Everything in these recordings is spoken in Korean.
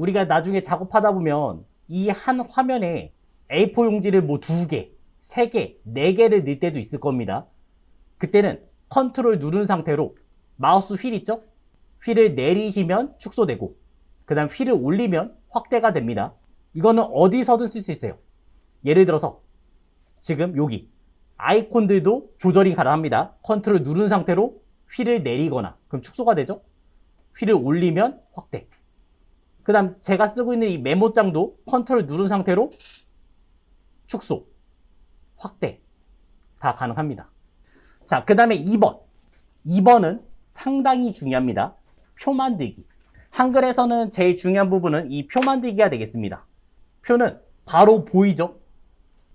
우리가 나중에 작업하다 보면 이 한 화면에 A4 용지를 뭐 두 개, 세 개, 네 개를 넣을 때도 있을 겁니다. 그때는 컨트롤 누른 상태로 마우스 휠 있죠? 휠을 내리시면 축소되고 그 다음 휠을 올리면 확대가 됩니다. 이거는 어디서든 쓸 수 있어요. 예를 들어서 지금 여기 아이콘들도 조절이 가능합니다. 컨트롤 누른 상태로 휠을 내리거나 그럼 축소가 되죠? 휠을 올리면 확대. 그 다음 제가 쓰고 있는 이 메모장도 컨트롤 누른 상태로 축소, 확대 다 가능합니다. 자, 그 다음에 2번. 2번은 상당히 중요합니다. 표 만들기. 한글에서는 제일 중요한 부분은 이 표 만들기가 되겠습니다. 표는 바로 보이죠?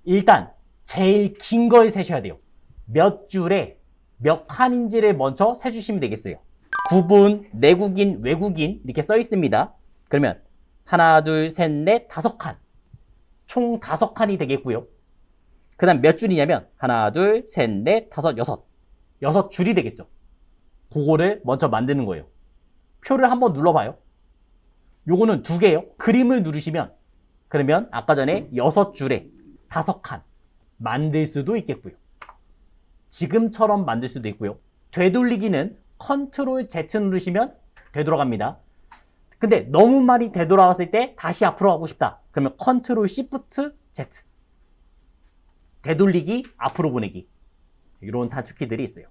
일단 제일 긴 걸 세셔야 돼요. 몇 줄에 몇 칸인지를 먼저 세주시면 되겠어요. 구분, 내국인, 외국인 이렇게 써 있습니다. 그러면 하나, 둘, 셋, 넷, 다섯 칸. 총 다섯 칸이 되겠고요. 그 다음 몇 줄이냐면 하나, 둘, 셋, 넷, 다섯, 여섯. 여섯 줄이 되겠죠. 그거를 먼저 만드는 거예요. 표를 한번 눌러봐요. 요거는 두 개예요. 그림을 누르시면 그러면 아까 전에 여섯 줄에 다섯 칸 만들 수도 있겠고요. 지금처럼 만들 수도 있고요. 되돌리기는 컨트롤 Z 누르시면 되돌아갑니다. 근데 너무 많이 되돌아왔을 때 다시 앞으로 가고 싶다. 그러면 컨트롤 Shift Z. 되돌리기, 앞으로 보내기. 이런 단축키들이 있어요.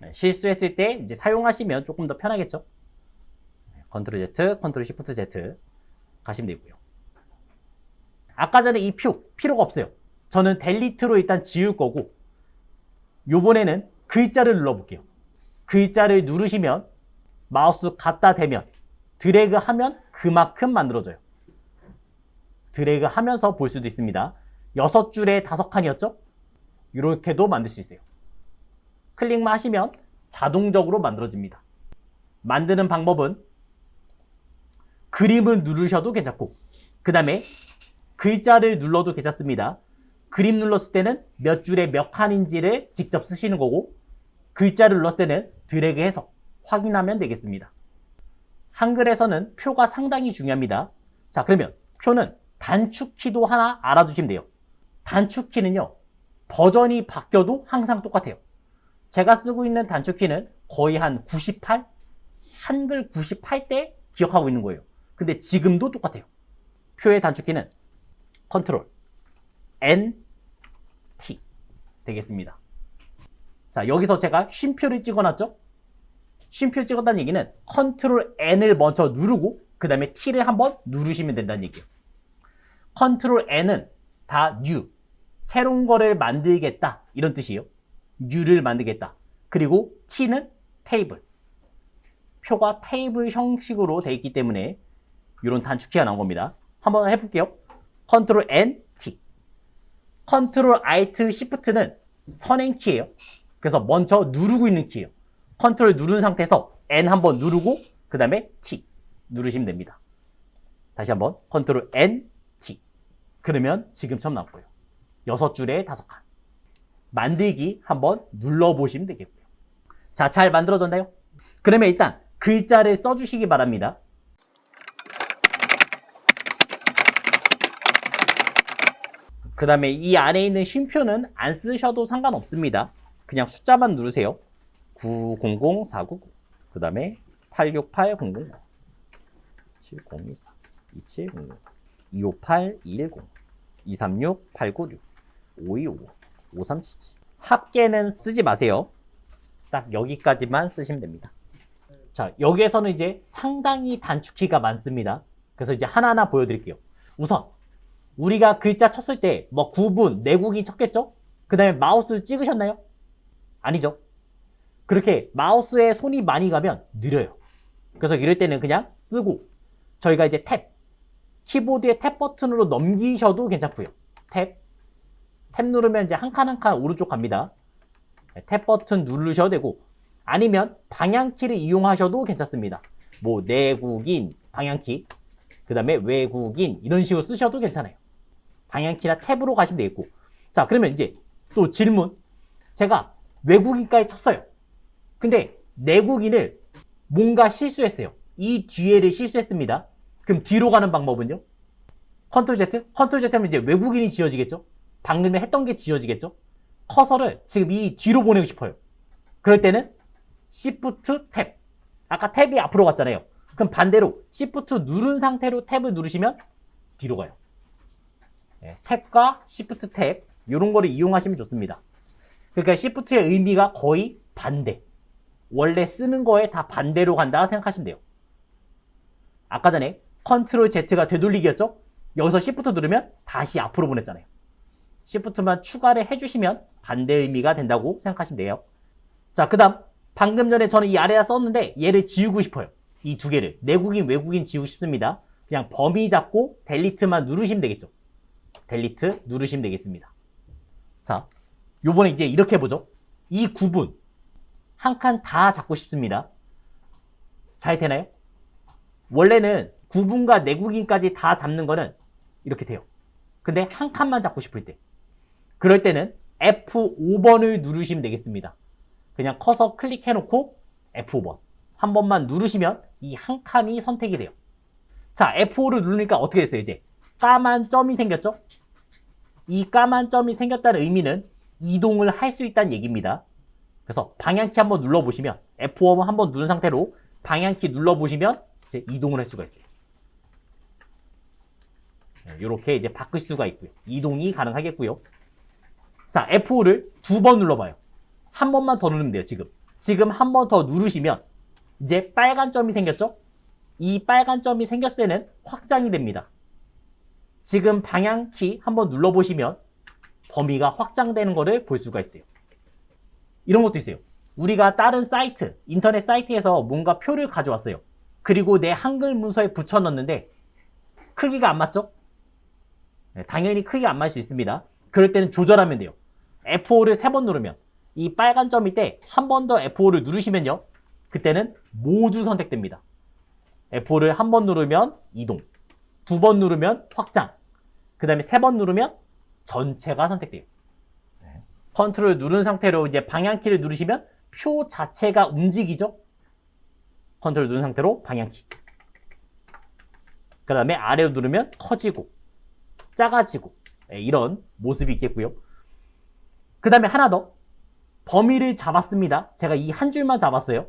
네, 실수했을 때 이제 사용하시면 조금 더 편하겠죠? 네, 컨트롤 Z, 컨트롤 Shift Z 가시면 되고요. 아까 전에 이 표, 필요가 없어요. 저는 델리트로 일단 지울 거고, 요번에는 글자를 눌러볼게요. 글자를 누르시면 마우스 갖다 대면 드래그 하면 그만큼 만들어져요. 드래그 하면서 볼 수도 있습니다. 여섯 줄에 다섯 칸이었죠? 이렇게도 만들 수 있어요. 클릭만 하시면 자동적으로 만들어집니다. 만드는 방법은 그림을 누르셔도 괜찮고 그 다음에 글자를 눌러도 괜찮습니다. 그림 눌렀을 때는 몇 줄에 몇 칸인지를 직접 쓰시는 거고 글자를 눌렀을 때는 드래그해서 확인하면 되겠습니다. 한글에서는 표가 상당히 중요합니다. 자, 그러면 표는 단축키도 하나 알아두시면 돼요. 단축키는요, 버전이 바뀌어도 항상 똑같아요. 제가 쓰고 있는 단축키는 거의 한 98? 한글 98대 기억하고 있는 거예요. 근데 지금도 똑같아요. 표의 단축키는 컨트롤 N T 되겠습니다. 자, 여기서 제가 쉼표를 찍어놨죠? 쉼표 찍었다는 얘기는 컨트롤 N을 먼저 누르고 그 다음에 T를 한번 누르시면 된다는 얘기예요. 컨트롤 N은 다 new, 새로운 거를 만들겠다 이런 뜻이에요. new를 만들겠다. 그리고 T는 테이블. 표가 테이블 형식으로 되어 있기 때문에 이런 단축키가 나온 겁니다. 한번 해볼게요. 컨트롤 N, T. 컨트롤 Alt, Shift는 선행키예요. 그래서 먼저 누르고 있는 키예요. 컨트롤 누른 상태에서 N 한번 누르고 그 다음에 T 누르시면 됩니다. 다시 한번 컨트롤 N, T. 그러면 지금처럼 거예요. 여섯 줄에 다섯 칸. 만들기 한번 눌러보시면 되겠고요. 자, 잘 만들어졌나요? 그러면 일단 글자를 써주시기 바랍니다. 그 다음에 이 안에 있는 쉼표는 안 쓰셔도 상관없습니다. 그냥 숫자만 누르세요. 900499. 그 다음에 868000. 7024. 2700. 258-210. 236-896. 5255. 5377. 합계는 쓰지 마세요. 딱 여기까지만 쓰시면 됩니다. 자, 여기에서는 이제 상당히 단축키가 많습니다. 그래서 이제 하나하나 보여드릴게요. 우선, 우리가 글자 쳤을 때, 뭐, 구분, 내국인 쳤겠죠? 그 다음에 마우스 찍으셨나요? 아니죠. 그렇게 마우스에 손이 많이 가면 느려요. 그래서 이럴 때는 그냥 쓰고, 저희가 이제 탭, 키보드의 탭 버튼으로 넘기셔도 괜찮고요. 탭, 탭 누르면 이제 한 칸 한 칸 오른쪽 갑니다. 네, 탭 버튼 누르셔도 되고, 아니면 방향키를 이용하셔도 괜찮습니다. 뭐, 내국인, 방향키, 그 다음에 외국인, 이런 식으로 쓰셔도 괜찮아요. 방향키나 탭으로 가시면 되겠고. 자, 그러면 이제 또 질문. 제가 외국인까지 쳤어요. 근데 내국인을 뭔가 실수했어요. 이 뒤에를 실수했습니다. 그럼 뒤로 가는 방법은요? 컨트롤 Z? 컨트롤 Z 하면 이제 외국인이 지어지겠죠? 방금 전에 했던 게 지어지겠죠? 커서를 지금 이 뒤로 보내고 싶어요. 그럴 때는 Shift 탭. 아까 탭이 앞으로 갔잖아요. 그럼 반대로 Shift 누른 상태로 탭을 누르시면 뒤로 가요. 네, 탭과 Shift 탭 이런 거를 이용하시면 좋습니다. 그러니까 Shift의 의미가 거의 반대. 원래 쓰는 거에 다 반대로 간다 생각하시면 돼요. 아까 전에 컨트롤 Z가 되돌리기였죠? 여기서 Shift 누르면 다시 앞으로 보냈잖아요. Shift만 추가를 해주시면 반대 의미가 된다고 생각하시면 돼요. 자, 그 다음 방금 전에 저는 이 아래에 썼는데 얘를 지우고 싶어요. 이 두 개를. 내국인, 외국인 지우고 싶습니다. 그냥 범위 잡고 델리트만 누르시면 되겠죠. 델리트 누르시면 되겠습니다. 자, 요번에 이제 이렇게 해보죠. 이 구분 한 칸 다 잡고 싶습니다. 잘 되나요? 원래는 구분과 내국인까지 다 잡는 거는 이렇게 돼요. 근데 한 칸만 잡고 싶을 때 그럴 때는 F5번을 누르시면 되겠습니다. 그냥 커서 클릭해놓고 F5번 한 번만 누르시면 이 한 칸이 선택이 돼요. 자, F5를 누르니까 어떻게 됐어요, 이제? 까만 점이 생겼죠? 이 까만 점이 생겼다는 의미는 이동을 할 수 있다는 얘기입니다. 그래서 방향키 한번 눌러보시면 F5 한번 누른 상태로 방향키 눌러보시면 이제 이동을 할 수가 있어요. 이렇게 이제 바꿀 수가 있고요. 이동이 가능하겠고요. 자, F5를 두 번 눌러봐요. 한 번만 더 누르면 돼요, 지금. 지금 한 번 더 누르시면 이제 빨간 점이 생겼죠? 이 빨간 점이 생겼을 때는 확장이 됩니다. 지금 방향키 한번 눌러보시면 범위가 확장되는 것을 볼 수가 있어요. 이런 것도 있어요. 우리가 다른 사이트, 인터넷 사이트에서 뭔가 표를 가져왔어요. 그리고 내 한글 문서에 붙여넣는데 크기가 안 맞죠? 네, 당연히 크기가 안 맞을 수 있습니다. 그럴 때는 조절하면 돼요. F5를 세 번 누르면 이 빨간 점일 때 한 번 더 F5를 누르시면요. 그때는 모두 선택됩니다. F5를 한 번 누르면 이동, 두 번 누르면 확장, 그 다음에 세 번 누르면 전체가 선택돼요. 네. 컨트롤 누른 상태로 이제 방향키를 누르시면 표 자체가 움직이죠. 컨트롤 누른 상태로 방향키. 그 다음에 아래로 누르면 커지고, 작아지고, 네, 이런 모습이 있겠고요. 그 다음에 하나 더. 범위를 잡았습니다. 제가 이 한 줄만 잡았어요.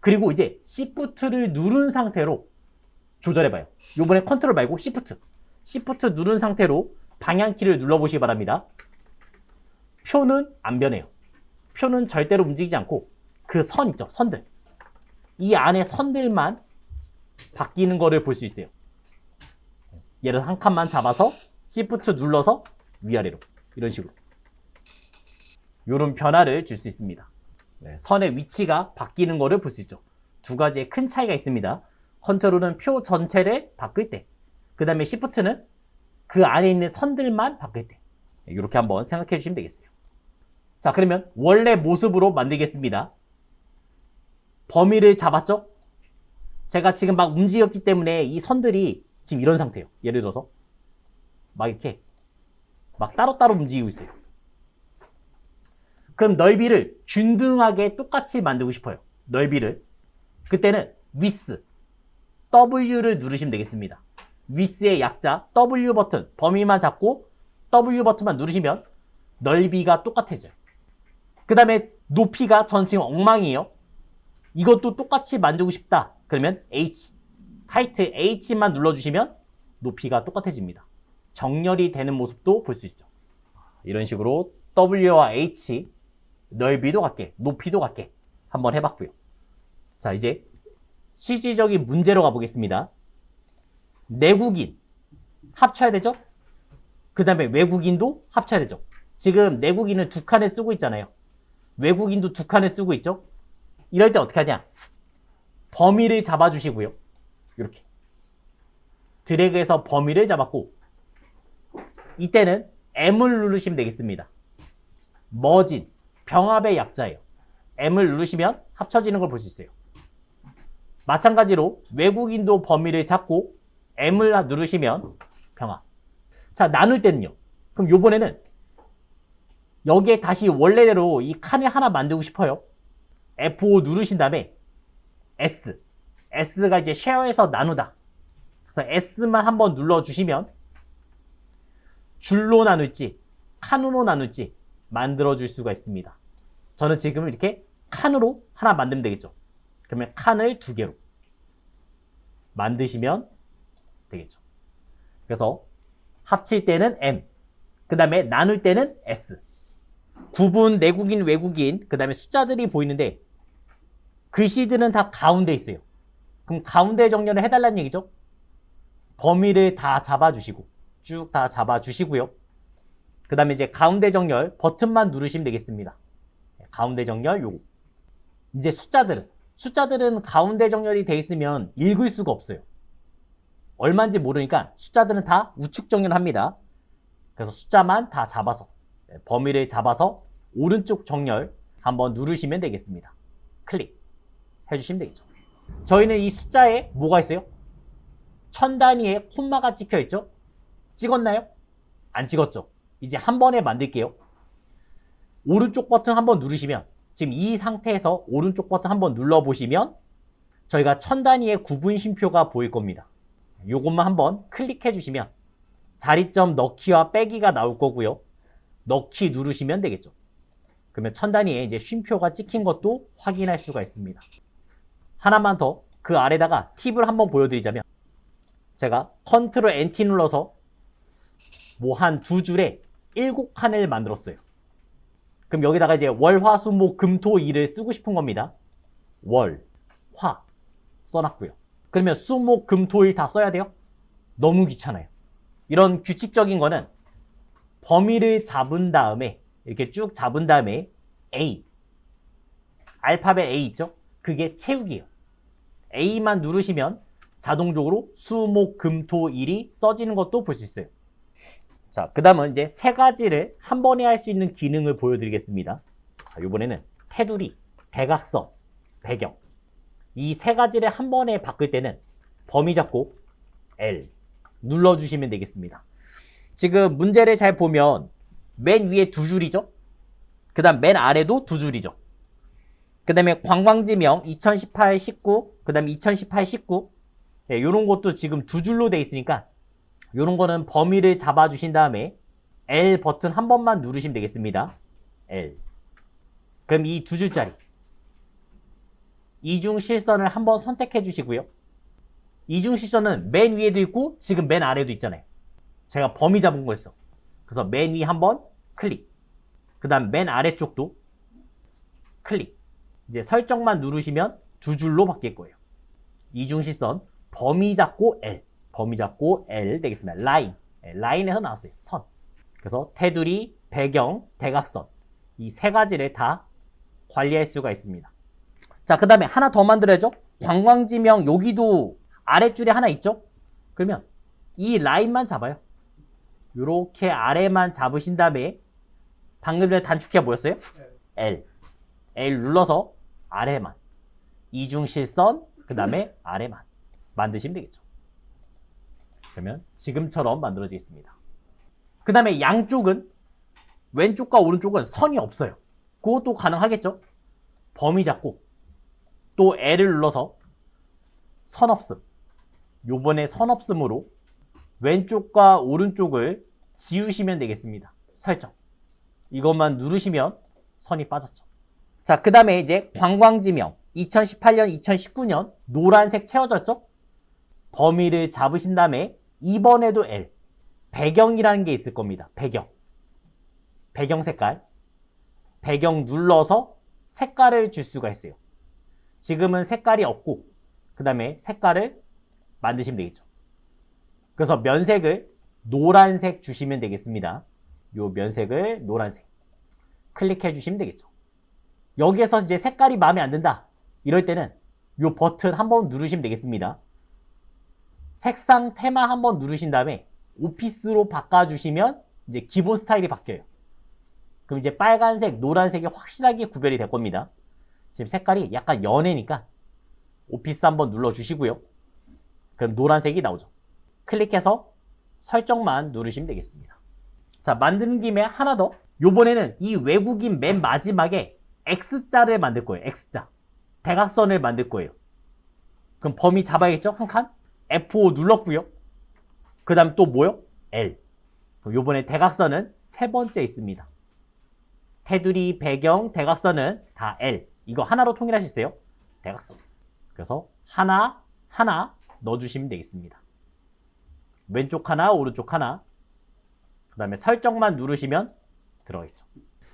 그리고 이제 Shift를 누른 상태로 조절해봐요. 요번에 컨트롤 말고 Shift. Shift 누른 상태로 방향키를 눌러보시기 바랍니다. 표는 안 변해요. 표는 절대로 움직이지 않고 그 선 있죠. 선들. 이 안에 선들만 바뀌는 거를 볼 수 있어요. 들어 한 칸만 잡아서 Shift 눌러서 위아래로 이런 식으로 이런 변화를 줄 수 있습니다. 네, 선의 위치가 바뀌는 것을 볼수 있죠. 두 가지의 큰 차이가 있습니다. 컨트롤은 표 전체를 바꿀 때, 그 다음에 Shift는 그 안에 있는 선들만 바꿀 때. 이렇게 한번 생각해 주시면 되겠어요. 자, 그러면 원래 모습으로 만들겠습니다. 범위를 잡았죠? 제가 지금 막 움직였기 때문에 이 선들이 지금 이런 상태예요. 예를 들어서 막 이렇게 막 따로따로 움직이고 있어요. 그럼 넓이를 균등하게 똑같이 만들고 싶어요. 넓이를. 그때는 width, W를 누르시면 되겠습니다. width의 약자 W 버튼, 범위만 잡고 W 버튼만 누르시면 넓이가 똑같아져요. 그 다음에 높이가 전 지금 엉망이에요. 이것도 똑같이 만들고 싶다. 그러면 H, 하이트 H만 눌러주시면 높이가 똑같아집니다. 정렬이 되는 모습도 볼 수 있죠. 이런 식으로 W와 H 넓이도 같게, 높이도 같게 한번 해봤고요. 자, 이제 실질적인 문제로 가보겠습니다. 내국인 합쳐야 되죠? 그 다음에 외국인도 합쳐야 되죠. 지금 내국인은 두 칸을 쓰고 있잖아요. 외국인도 두 칸을 쓰고 있죠? 이럴 때 어떻게 하냐? 범위를 잡아주시고요. 이렇게. 드래그해서 범위를 잡았고, 이때는 M을 누르시면 되겠습니다. 머진, 병합의 약자예요. M을 누르시면 합쳐지는 걸 볼 수 있어요. 마찬가지로 외국인도 범위를 잡고 M을 누르시면 병합. 자, 나눌 때는요. 그럼 요번에는 여기에 다시 원래대로 이 칸을 하나 만들고 싶어요. F5 누르신 다음에 S. S가 이제 쉐어에서 나누다. 그래서 S만 한번 눌러주시면 줄로 나눌지 칸으로 나눌지 만들어줄 수가 있습니다. 저는 지금 이렇게 칸으로 하나 만들면 되겠죠. 그러면 칸을 두 개로 만드시면 되겠죠. 그래서 합칠 때는 M, 그 다음에 나눌 때는 S. 구분, 내국인, 외국인, 그 다음에 숫자들이 보이는데 글씨들은 다 가운데 있어요. 그럼 가운데 정렬을 해달라는 얘기죠. 범위를 다 잡아주시고 쭉 다 잡아주시고요. 그 다음에 이제 가운데 정렬 버튼만 누르시면 되겠습니다. 가운데 정렬 요거. 이제 숫자들은 숫자들은 가운데 정렬이 돼 있으면 읽을 수가 없어요. 얼마인지 모르니까 숫자들은 다 우측 정렬합니다. 그래서 숫자만 다 잡아서 네, 범위를 잡아서 오른쪽 정렬 한번 누르시면 되겠습니다. 클릭 해주시면 되겠죠. 저희는 이 숫자에 뭐가 있어요? 천 단위의 콤마가 찍혀 있죠? 찍었나요? 안 찍었죠? 이제 한 번에 만들게요. 오른쪽 버튼 한번 누르시면 지금 이 상태에서 오른쪽 버튼 한번 눌러보시면 저희가 천 단위의 구분 쉼표가 보일 겁니다. 요것만 한번 클릭해 주시면 자리점 넣기와 빼기가 나올 거고요. 넣기 누르시면 되겠죠. 그러면 천 단위에 이제 쉼표가 찍힌 것도 확인할 수가 있습니다. 하나만 더 그 아래다가 팁을 한번 보여드리자면 제가 컨트롤 NT 눌러서 뭐 한 두 줄에 일곱 칸을 만들었어요. 그럼 여기다가 이제 월, 화, 수, 목, 금, 토, 일을 쓰고 싶은 겁니다. 월, 화 써놨고요. 그러면 수, 목, 금, 토, 일 다 써야 돼요? 너무 귀찮아요. 이런 규칙적인 거는 범위를 잡은 다음에 이렇게 쭉 잡은 다음에 A 알파벳 A 있죠? 그게 채우기예요. A만 누르시면 자동적으로 수, 목, 금, 토, 일이 써지는 것도 볼 수 있어요. 자, 그 다음은 이제 세 가지를 한 번에 할 수 있는 기능을 보여드리겠습니다. 자, 이번에는 테두리, 대각선, 배경. 이 세 가지를 한 번에 바꿀 때는 범위 잡고 L 눌러주시면 되겠습니다. 지금 문제를 잘 보면 맨 위에 두 줄이죠? 그 다음 맨 아래도 두 줄이죠? 그 다음에 관광지명 2018, 19, 그 다음에 2018, 19 네, 이런 것도 지금 두 줄로 돼 있으니까 이런 거는 범위를 잡아주신 다음에 L 버튼 한 번만 누르시면 되겠습니다. L. 그럼 이 두 줄짜리 이중 실선을 한번 선택해 주시고요. 이중 실선은 맨 위에도 있고 지금 맨 아래도 있잖아요. 제가 범위 잡은 거였어. 그래서 맨 위 한번 클릭. 그 다음 맨 아래쪽도 클릭. 이제 설정만 누르시면 두 줄로 바뀔 거예요. 이중 실선 범위 잡고 L. 범위 잡고 L 되겠습니다. 라인. 네, 라인에서 나왔어요. 선. 그래서 테두리, 배경, 대각선. 이 세 가지를 다 관리할 수가 있습니다. 자, 그 다음에 하나 더 만들어야죠. 관광지명 여기도 아랫줄에 하나 있죠? 그러면 이 라인만 잡아요. 이렇게 아래만 잡으신 다음에 방금 전에 단축키가 뭐였어요? L. L 눌러서 아래만. 이중실선, 그 다음에 아래만. 만드시면 되겠죠. 그러면 지금처럼 만들어지겠습니다. 그 다음에 양쪽은 왼쪽과 오른쪽은 선이 없어요. 그것도 가능하겠죠? 범위 잡고 또 L을 눌러서 선 없음. 요번에 선 없음으로 왼쪽과 오른쪽을 지우시면 되겠습니다. 설정. 이것만 누르시면 선이 빠졌죠. 자, 그 다음에 이제 관광지명. 2018년, 2019년 노란색 채워졌죠? 범위를 잡으신 다음에 이번에도 L. 배경이라는 게 있을 겁니다. 배경. 배경 색깔. 배경 눌러서 색깔을 줄 수가 있어요. 지금은 색깔이 없고 그 다음에 색깔을 만드시면 되겠죠. 그래서 면색을 노란색 주시면 되겠습니다. 요 면색을 노란색 클릭해 주시면 되겠죠. 여기에서 이제 색깔이 마음에 안 든다. 이럴 때는 요 버튼 한번 누르시면 되겠습니다. 색상 테마 한번 누르신 다음에 오피스로 바꿔주시면 이제 기본 스타일이 바뀌어요. 그럼 이제 빨간색, 노란색이 확실하게 구별이 될 겁니다. 지금 색깔이 약간 연해니까 오피스 한번 눌러주시고요. 그럼 노란색이 나오죠. 클릭해서 설정만 누르시면 되겠습니다. 자, 만드는 김에 하나 더. 요번에는 이 외국인 맨 마지막에 X자를 만들 거예요. X자. 대각선을 만들 거예요. 그럼 범위 잡아야겠죠? 한 칸? F5 눌렀고요. 그 다음 또 뭐요? L. 요번에 대각선은 세 번째 있습니다. 테두리, 배경, 대각선은 다 L. 이거 하나로 통일할 수 있어요. 대각선. 그래서 하나, 하나 넣어주시면 되겠습니다. 왼쪽 하나, 오른쪽 하나. 그 다음에 설정만 누르시면 들어있죠.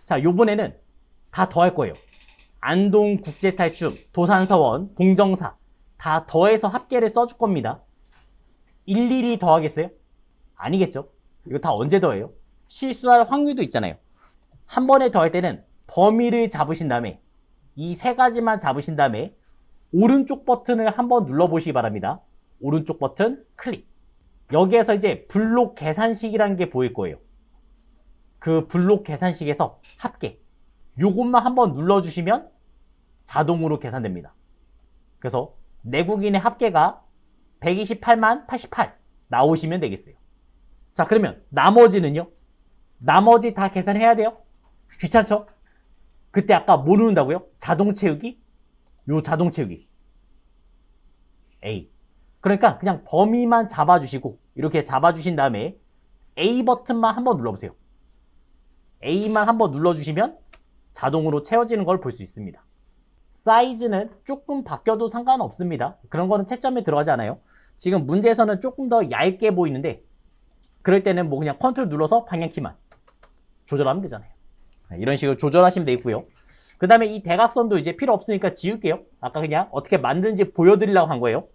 자, 요번에는 다 더할 거예요. 안동 국제탈춤, 도산서원, 봉정사 다 더해서 합계를 써줄 겁니다. 일일이 더하겠어요? 아니겠죠? 이거 다 언제 더해요? 실수할 확률도 있잖아요. 한 번에 더할 때는 범위를 잡으신 다음에 이 세 가지만 잡으신 다음에 오른쪽 버튼을 한번 눌러보시기 바랍니다. 오른쪽 버튼 클릭. 여기에서 이제 블록 계산식이라는 게 보일 거예요. 그 블록 계산식에서 합계. 요것만 한번 눌러주시면 자동으로 계산됩니다. 그래서 내국인의 합계가 128만 88 나오시면 되겠어요. 자, 그러면 나머지는요? 나머지 다 계산해야 돼요? 귀찮죠? 그때 아까 뭐 누른다고요? 자동 채우기? 요 자동 채우기. A. 그러니까 그냥 범위만 잡아주시고 이렇게 잡아주신 다음에 A 버튼만 한번 눌러보세요. A만 한번 눌러주시면 자동으로 채워지는 걸 볼 수 있습니다. 사이즈는 조금 바뀌어도 상관없습니다. 그런 거는 채점에 들어가지 않아요. 지금 문제에서는 조금 더 얇게 보이는데 그럴 때는 뭐 그냥 컨트롤 눌러서 방향키만 조절하면 되잖아요. 이런 식으로 조절하시면 되겠고요. 그 다음에 이 대각선도 이제 필요 없으니까 지울게요. 아까 그냥 어떻게 만드는지 보여드리려고 한 거예요.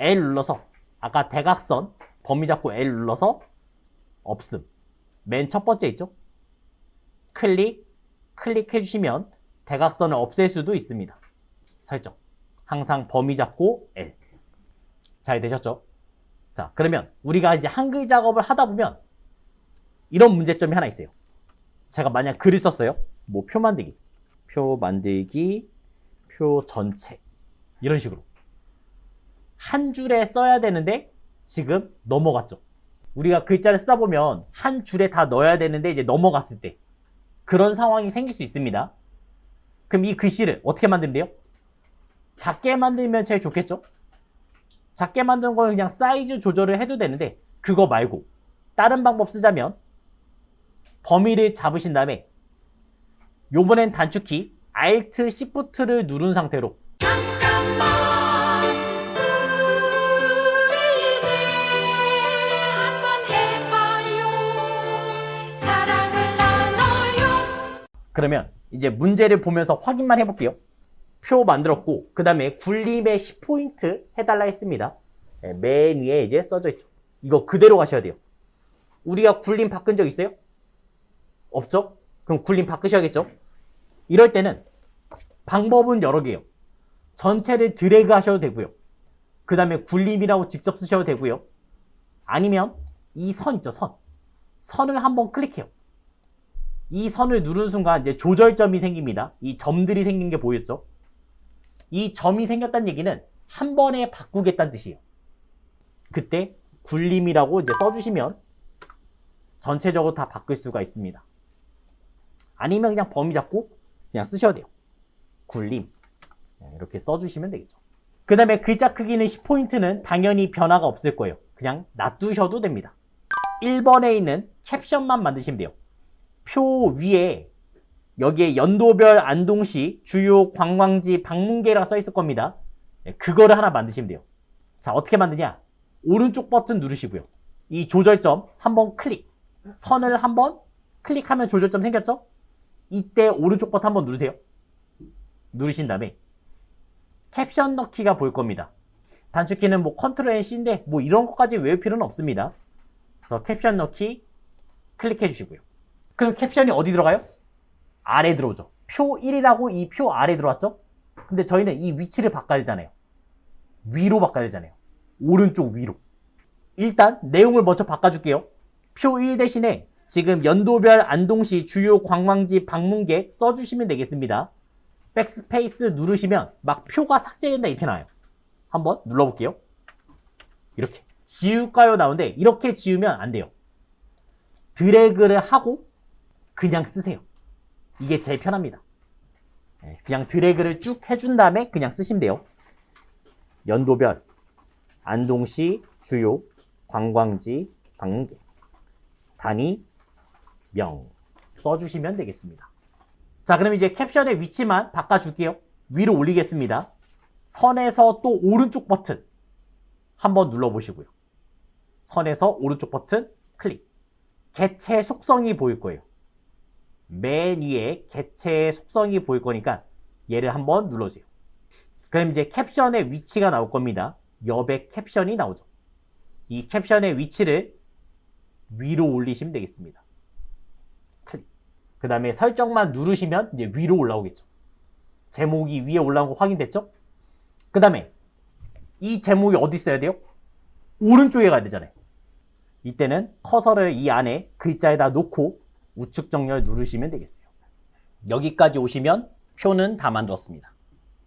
L 눌러서 아까 대각선 범위 잡고 L 눌러서 없음. 맨 첫 번째 있죠? 클릭, 클릭해 주시면 대각선을 없앨 수도 있습니다. 설정. 항상 범위 잡고 L. 잘 되셨죠? 자, 그러면 우리가 이제 한글 작업을 하다 보면 이런 문제점이 하나 있어요. 제가 만약 글을 썼어요. 뭐 표 만들기, 표 만들기, 표 전체 이런 식으로 한 줄에 써야 되는데 지금 넘어갔죠. 우리가 글자를 쓰다 보면 한 줄에 다 넣어야 되는데 이제 넘어갔을 때 그런 상황이 생길 수 있습니다. 그럼 이 글씨를 어떻게 만들면 돼요? 작게 만들면 제일 좋겠죠? 작게 만드는 건 그냥 사이즈 조절을 해도 되는데 그거 말고 다른 방법 쓰자면 범위를 잡으신 다음에 요번엔 단축키 Alt Shift를 누른 상태로 그러면 이제 문제를 보면서 확인만 해볼게요. 표 만들었고 그 다음에 굴림에 10포인트 해달라 했습니다. 네, 맨 위에 이제 써져 있죠. 이거 그대로 가셔야 돼요. 우리가 굴림 바꾼 적 있어요? 없죠? 그럼 굴림 바꾸셔야겠죠? 이럴 때는 방법은 여러 개요. 전체를 드래그 하셔도 되고요. 그 다음에 굴림이라고 직접 쓰셔도 되고요. 아니면 이 선 있죠, 선. 선을 한번 클릭해요. 이 선을 누른 순간 이제 조절점이 생깁니다. 이 점들이 생긴 게 보였죠? 이 점이 생겼다는 얘기는 한 번에 바꾸겠다는 뜻이에요. 그때 굴림이라고 이제 써주시면 전체적으로 다 바꿀 수가 있습니다. 아니면 그냥 범위 잡고 그냥 쓰셔도 돼요. 굴림. 네, 이렇게 써주시면 되겠죠. 그 다음에 글자 크기는 10포인트는 당연히 변화가 없을 거예요. 그냥 놔두셔도 됩니다. 1번에 있는 캡션만 만드시면 돼요. 표 위에 여기에 연도별 안동시 주요 관광지 방문계라고 써 있을 겁니다. 네, 그거를 하나 만드시면 돼요. 자, 어떻게 만드냐? 오른쪽 버튼 누르시고요. 이 조절점 한번 클릭. 선을 한번 클릭하면 조절점 생겼죠? 이때 오른쪽 버튼 한번 누르세요. 누르신 다음에 캡션 넣기가 보일 겁니다. 단축키는 뭐 컨트롤 N C인데 뭐 이런 것까지 외울 필요는 없습니다. 그래서 캡션 넣기 클릭해 주시고요. 그럼 캡션이 어디 들어가요? 아래 들어오죠. 표 1이라고 이 표 아래 들어왔죠? 근데 저희는 이 위치를 바꿔야 되잖아요. 위로 바꿔야 되잖아요. 오른쪽 위로. 일단 내용을 먼저 바꿔줄게요. 표 1 대신에 지금 연도별 안동시 주요 관광지 방문객 써주시면 되겠습니다. 백스페이스 누르시면 막 표가 삭제된다 이렇게 나와요. 한번 눌러볼게요. 이렇게. 지울까요 나오는데 이렇게 지우면 안 돼요. 드래그를 하고 그냥 쓰세요. 이게 제일 편합니다. 네, 그냥 드래그를 쭉 해준 다음에 그냥 쓰시면 돼요. 연도별 안동시 주요 관광지 방문객 단위 명 써주시면 되겠습니다. 자, 그럼 이제 캡션의 위치만 바꿔줄게요. 위로 올리겠습니다. 선에서 또 오른쪽 버튼 한번 눌러보시고요. 선에서 오른쪽 버튼 클릭. 개체 속성이 보일 거예요. 맨 위에 개체의 속성이 보일 거니까 얘를 한번 눌러주세요. 그럼 이제 캡션의 위치가 나올 겁니다. 옆에 캡션이 나오죠. 이 캡션의 위치를 위로 올리시면 되겠습니다. 클릭. 그 다음에 설정만 누르시면 이제 위로 올라오겠죠. 제목이 위에 올라온 거 확인됐죠? 그 다음에 이 제목이 어디 있어야 돼요? 오른쪽에 가야 되잖아요. 이때는 커서를 이 안에 글자에다 놓고 우측 정렬 누르시면 되겠어요. 여기까지 오시면 표는 다 만들었습니다.